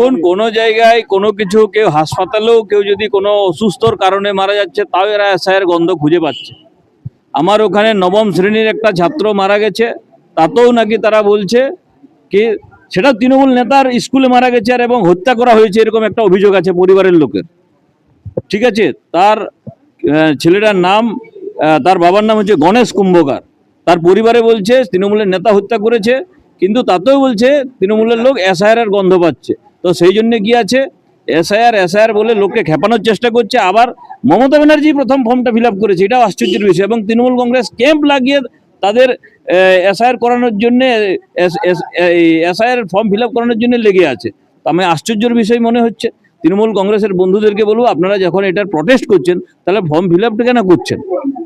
কোন কোনো জায়গায় কোনো কিছু কেউ হাসপাতালেও কেউ যদি কোনো অসুস্থর কারণে মারা যাচ্ছে তাও এরা এসআইয়ের গন্ধ খুঁজে পাচ্ছে। আমার ওখানে নবম শ্রেণির একটা ছাত্র মারা গেছে তাতেও নাকি তারা বলছে কি সেটা তৃণমূল নেতার স্কুলে মারা গেছে আর এবং হত্যা করা হয়েছে এরকম একটা অভিযোগ আছে পরিবারের লোকের। ঠিক আছে? তার ছেলেটার নাম তার বাবার নাম হচ্ছে গণেশ কুম্ভকার। তার পরিবারে বলছে তৃণমূলের নেতা হত্যা করেছে কিন্তু তাতেও বলছে তৃণমূলের লোক এসআইআর গন্ধ পাচ্ছে। তো সেই জন্য কি আছে? এসআইআর এসআইআর বলে লোককে খেপানোর চেষ্টা করছে। আবার মমতা ব্যানার্জি প্রথম ফর্মটা ফিল করেছে, এটাও আশ্চর্যের বিষয়। এবং তৃণমূল কংগ্রেস ক্যাম্প লাগিয়ে তাদের এসআইআর করানোর জন্য এসআইআর ফর্ম ফিল করানোর জন্য লেগে আছে। আমি আশ্চর্যের বিষয় মনে হচ্ছে। তৃণমূল কংগ্রেসের বন্ধুদেরকে বলব, আপনারা যখন এটার প্রটেস্ট করছেন, তাহলে ফর্ম ফিল আপটা কেন করছেন?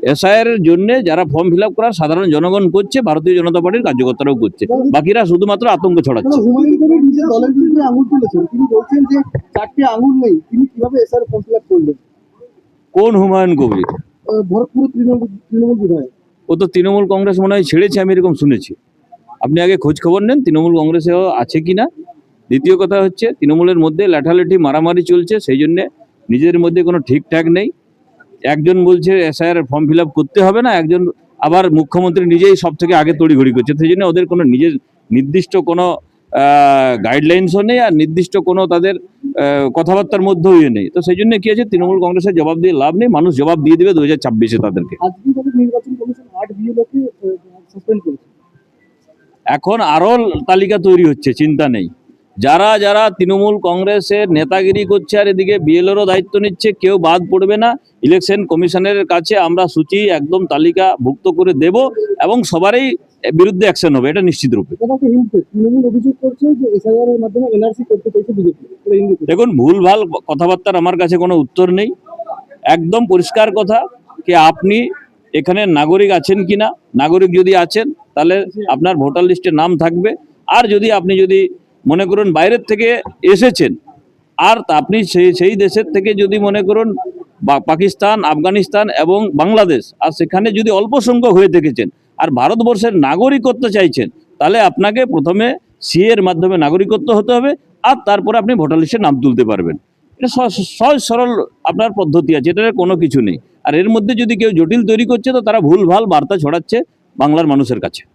এসআইআর এর জন্য যারা ফর্ম ফিল আপ করার সাধারণ জনগণ করছে ভারতীয় জনতা পার্টির কার্যকর্তারাও করছে। বাকিরা শুধুমাত্র আতঙ্ক ছড়াচ্ছে। নিজের কোন হুমায়ুন কবির ও তো তৃণমূল কংগ্রেস মনে হয় ছেড়েছে আমি এরকম শুনেছি। আপনি আগে খোঁজ খবর নেন তৃণমূল কংগ্রেসেও আছে কি না দ্বিতীয় কথা হচ্ছে তৃণমূলের মধ্যে লাঠালাঠি মারামারি চলছে সেই জন্যে নিজেদের মধ্যে কোনো ঠিকঠাক নেই। একজন বলছে এসআইআর ফর্ম ফিল করতে হবে না। একজন আবার মুখ্যমন্ত্রী নিজেই সব থেকে আগে তড়িঘড়ি করছে। সেই জন্য ওদের কোনো নিজের নির্দিষ্ট কোনো গাইডলাইন্সও নেই আর নির্দিষ্ট কোনো তাদের কথাবার্তার মধ্যেও ইয়ে নেই। তো সেই জন্য কি আছে তৃণমূল কংগ্রেসের জবাব দিয়ে লাভ নেই। মানুষ জবাব দিয়ে দেবে দু হাজার ছাব্বিশে তাদেরকে। এখন আরও তালিকা তৈরি হচ্ছে চিন্তা নেই। যারা যারা তৃণমূল কংগ্রেসের নেতাগিরি করছে আর এদিকে বিএলওরও দায়িত্ব নিচ্ছে, কেউ বাদ পড়বে না। ইলেকশন কমিশনের কাছে আমরা সূচি একদম তালিকা ভুক্ত করে দেব এবং সবারই বিরুদ্ধে অ্যাকশন হবে, এটা নিশ্চিত রূপে দেখুন, ভুলভাল কথাবার্তার আমার কাছে কোনো উত্তর নেই। একদম পরিষ্কার কথা যে আপনি এখানে নাগরিক আছেন কিনা? নাগরিক যদি আছেন, তাহলে আপনার ভোটার লিস্টে নাম থাকবে। আর যদি আপনি যদি মনে করুন বাইরের থেকে এসেছেন। আর আপনি সেই সেই দেশের থেকে যদি মনে করুন পাকিস্তান, আফগানিস্তান এবং বাংলাদেশ, আর সেখানে যদি অল্প সংখ্যক হয়ে থেকেছেন, আর ভারতবর্ষের নাগরিকত্ব চাইছেন, তাহলে আপনাকে প্রথমে সিএ এর মাধ্যমে নাগরিকত্ব হতে হবে, আর তারপরে আপনি ভোটার লিস্টে নাম তুলতে পারবেন। এটা সহজ- সরল আপনার পদ্ধতি আছে এটার কোনো কিছু নেই। আর এর মধ্যে যদি কেউ জটিল তৈরি করছে, তো তারা ভুলভাল বার্তা ছড়াচ্ছে বাংলার মানুষের কাছে।